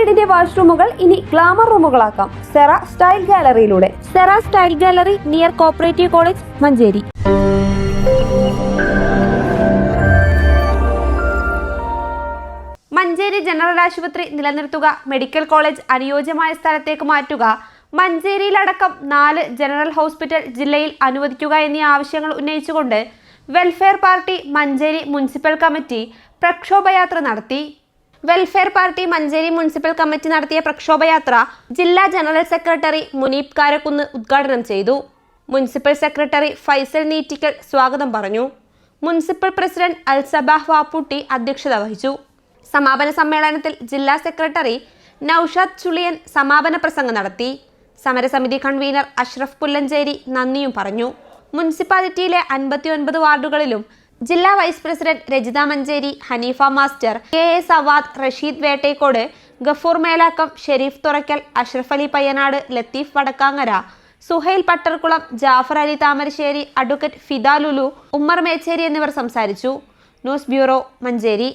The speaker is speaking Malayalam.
വീടിന്റെ വാഷ്റൂമുകൾ ഇനി ഗ്ലാമർ റൂമുകളാക്കാം. Cera style ഗാലറിയിലൂടെ. Sera style gallery near cooperative college Manjeri. Manjeri general ആശുപത്രി നിലനിർത്തുക മെഡിക്കൽ കോളേജ് അനുയോജ്യമായ സ്ഥലത്തേക്ക് മാറ്റുക മഞ്ചേരിയിലടക്കം നാല് ജനറൽ ഹോസ്പിറ്റൽ ജില്ലയിൽ അനുവദിക്കുക എന്നീ ആവശ്യങ്ങൾ ഉന്നയിച്ചുകൊണ്ട് welfare party Manjeri municipal committee പ്രക്ഷോഭയാത്ര നടത്തി. Welfare party Manjeri municipal committee നടത്തിയ പ്രക്ഷോഭയാത്ര ജില്ലാ ജനറൽ സെക്രട്ടറി മുനീബ് കാരക്കുന്ന് ഉദ്ഘാടനം ചെയ്തു. മുനിസിപ്പൽ സെക്രട്ടറി ഫൈസൽ നീറ്റിക്കൽ സ്വാഗതം പറഞ്ഞു. മുനിസിപ്പൽ പ്രസിഡന്റ് അൽസബാഹ് വാപ്പുട്ടി അധ്യക്ഷത വഹിച്ചു. സമാപന സമ്മേളനത്തിൽ ജില്ലാ സെക്രട്ടറി നൌഷാദ് ചുളിയൻ സമാപന പ്രസംഗം നടത്തി. സമരസമിതി കൺവീനർ അഷ്റഫ് പുല്ലഞ്ചേരി നന്ദിയും പറഞ്ഞു. മുനിസിപ്പാലിറ്റിയിലെ അൻപത്തിയൊൻപത് വാർഡുകളിലും ജില്ലാ vice president Rajitha Manjeri Haneefa master K A Savad Rasheed Vettekode Gafoor Melakkam Shareef Thurakkal Ashraf Ali Payyanad Latheef Vadakkangara Suhail Pattarkulam Jafar Ali Thamarassery advocate Fida Lulu Ummer Mecheri എന്നിവർ സംസാരിച്ചു. News bureau Manjeri.